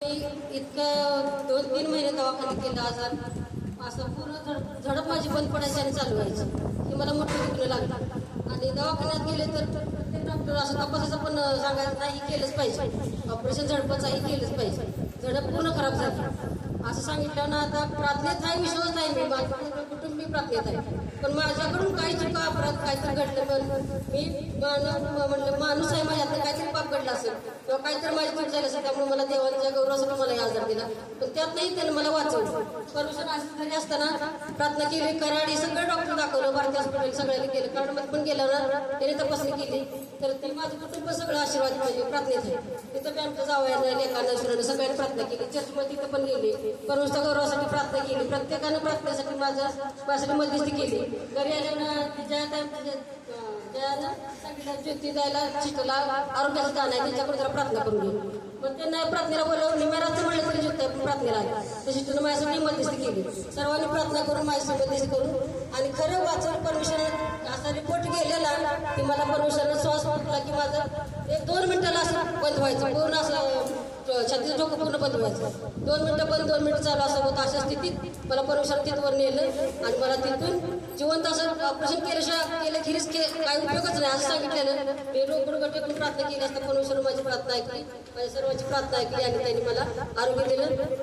मी इतकं दोन तीन महिने दवाखान्यात केला आजार असं पूर्ण झडप माझी बंद पडायची आणि चालू व्हायची. की मला मोठं दुखणं लागलं. आणि दवाखान्यात गेले तर प्रत्येक डॉक्टर असं तपासायचं पण सांगायचं नाही केलंच पाहिजे. ऑपरेशन झडपाचाही केलंच पाहिजे. झडप पूर्ण खराब झाली. असं सांगितलं ना आता प्रार्थनेत आहे विश्वास नाही मी माझ्या कुटुंबी मी प्रार्थनेत आहे. पण माझ्याकडून काही चुका अपराध काहीतरी घडलं पण मी म्हणलं माणूस आहे माझ्यातलं काहीतरी पाप घडलं असेल. किंवा काहीतरी माझी चूक झाली असेल त्यामुळे मला देवाच्या गौरवासाठी मला हे आजार दिला त्यातही त्यानं मला वाचवलं. परमिशन असं असताना प्रार्थना केली कराडी सगळं डॉक्टर दाखवलं भारतीय हॉस्पिटल सगळ्यांनी केलं. कराडमध्ये पण गेलं ना त्याने तपासणी केली. तर ते माझं कुटुंब सगळं आशीर्वाद पाहिजे प्रार्थनेत तिथं बी आमच्या जावयानं लेखानं सुरानं सगळ्यांनी प्रार्थना केली. चर्चमध्ये तिथं पण गेली. परमेश्वर गौरवासाठी प्रार्थना केली. प्रत्येकानं प्रार्थनेसाठी माझं माझ्यासाठी मध्यस्थी केली. घरी आल्यानं सांगितलं ज्योती द्यायला चिष्टला आरोग्याचं दान आहे त्यांच्याकडे जरा प्रार्थना करून घेऊ. मग त्यांना प्रार्थनेला मी निमेराचं म्हणलं तरी ज्योती तशी तुम्ही माझ्यासाठी मध्यस्थी केली. सर्वांनी प्रार्थना करून माझ्यासाठी मध्यस्थी करून आणि खरं वाचून परमेश्वर असा रिपोर्ट गेलेला की मला परमेश्वरनं श्वास फुटला की माझं एक दोन मिनिटाला असं बंद व्हायचं. पूर्ण असं छत्तीस डोकं पूर्ण बंद व्हायचं. दोन मिनटं बंद दोन मिनटं चालू असं होतं अशा स्थितीत मला परमेश्वर तिथवर नेलं आणि मला तिथून जिवंत असं ऑपरेशन केल्याशिवाय केलं खिरीच के काही उपयोगच नाही. असं सांगितलेलं. मी रोकडं पण प्रार्थना केली असता परमेश्वर माझी प्रार्थना ऐकली. माझ्या सर्वांची प्रार्थना ऐकली आणि त्यांनी मला आरोग्य दिलं.